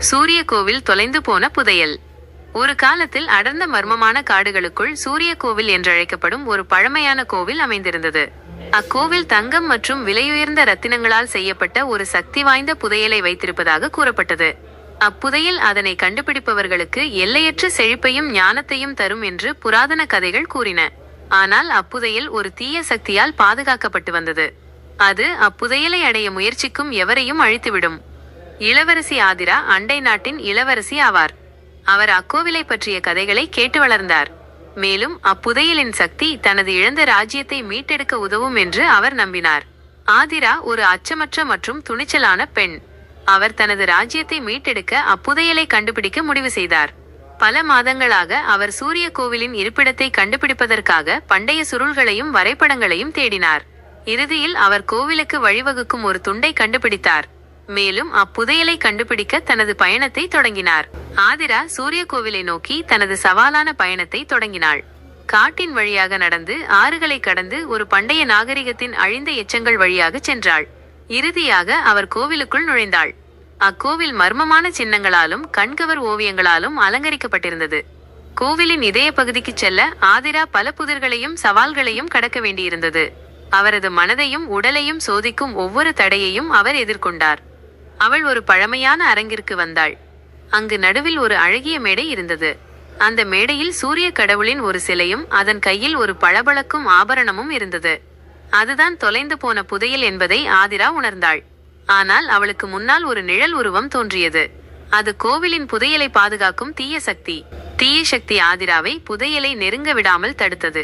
சூரிய கோவில் தொலைந்து போன புதையல். ஒரு காலத்தில் அடர்ந்த மர்மமான காடுகளுக்குள் சூரிய கோவில் என்றழைக்கப்படும் ஒரு பழமையான கோவில் அமைந்திருந்தது. அக்கோவில் தங்கம் மற்றும் விலையுயர்ந்த ரத்தினங்களால் செய்யப்பட்ட ஒரு சக்தி வாய்ந்த புதையலை வைத்திருப்பதாக கூறப்பட்டது. அப்புதையில் அதனை கண்டுபிடிப்பவர்களுக்கு எல்லையற்ற செழிப்பையும் ஞானத்தையும் தரும் என்று புராதன கதைகள் கூறின. ஆனால் அப்புதையல் ஒரு தீய சக்தியால் பாதுகாக்கப்பட்டு வந்தது. அது அப்புதையலை அடைய முயற்சிக்கும் எவரையும் அழித்துவிடும். இளவரசி ஆதிரா அண்டை நாட்டின் இளவரசி ஆவார். அவர் அக்கோவிலை பற்றிய கதைகளை கேட்டு வளர்ந்தார். மேலும் அப்புதையலின் சக்தி தனது இழந்த ராஜ்யத்தை மீட்டெடுக்க உதவும் என்று அவர் நம்பினார். ஆதிரா ஒரு அச்சமற்ற மற்றும் துணிச்சலான பெண். அவர் தனது ராஜ்யத்தை மீட்டெடுக்க அப்புதையலை கண்டுபிடிக்க முடிவு செய்தார். பல மாதங்களாக அவர் சூரிய கோவிலின் இருப்பிடத்தை கண்டுபிடிப்பதற்காக பண்டைய சுருள்களையும் வரைபடங்களையும் தேடினார். இறுதியில் அவர் கோவிலுக்கு வழிவகுக்கும் ஒரு துண்டை கண்டுபிடித்தார். மேலும் அப்புதையலை கண்டுபிடிக்க தனது பயணத்தை தொடங்கினார். ஆதிரா சூரிய கோவிலை நோக்கி தனது சவாலான பயணத்தை தொடங்கினாள். காட்டின் வழியாக நடந்து ஆறுகளை கடந்து ஒரு பண்டைய நாகரிகத்தின் அழிந்த எச்சங்கள் வழியாக சென்றாள். இறுதியாக அவர் கோவிலுக்குள் நுழைந்தாள். அக்கோவில் மர்மமான சின்னங்களாலும் கண்கவர் ஓவியங்களாலும் அலங்கரிக்கப்பட்டிருந்தது. கோவிலின் இதய பகுதிக்கு செல்ல ஆதிரா பல புதிர்களையும் சவால்களையும் கடக்க வேண்டியிருந்தது. அவரது மனதையும் உடலையும் சோதிக்கும் ஒவ்வொரு தடையையும் அவர் எதிர்கொண்டார். அவள் ஒரு பழமையான அரங்கிற்கு வந்தாள். அங்கு நடுவில் ஒரு அழகிய மேடை இருந்தது. அந்த மேடையில் சூரிய கடவுளின் ஒரு சிலையும் அதன் கையில் ஒரு பளபளக்கும் ஆபரணமும் இருந்தது. அதுதான் தொலைந்து போன புதையல் என்பதை ஆதிரா உணர்ந்தாள். ஆனால் அவளுக்கு முன்னால் ஒரு நிழல் உருவம் தோன்றியது. அது கோவிலின் புதையலை பாதுகாக்கும் தீய சக்தி. தீய சக்தி ஆதிராவை புதையலை நெருங்க விடாமல் தடுத்தது.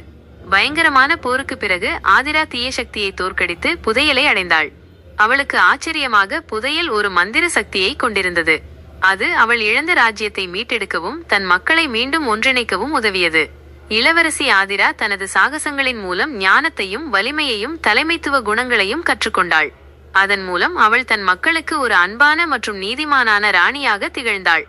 பயங்கரமான போருக்கு பிறகு ஆதிரா தீய சக்தியை தோற்கடித்து புதையலை அடைந்தாள். அவளுக்கு ஆச்சரியமாக புதையல் ஒரு மந்திர சக்தியை கொண்டிருந்தது. அது அவள் இழந்த ராஜ்யத்தை மீட்டெடுக்கவும் தன் மக்களை மீண்டும் ஒன்றிணைக்கவும் உதவியது. இளவரசி ஆதிரா தனது சாகசங்களின் மூலம் ஞானத்தையும் வலிமையையும் தலைமைத்துவ குணங்களையும் கற்றுக்கொண்டாள். அதன் மூலம் அவள் தன் மக்களுக்கு ஒரு அன்பான மற்றும் நீதிமானான ராணியாக திகழ்ந்தாள்.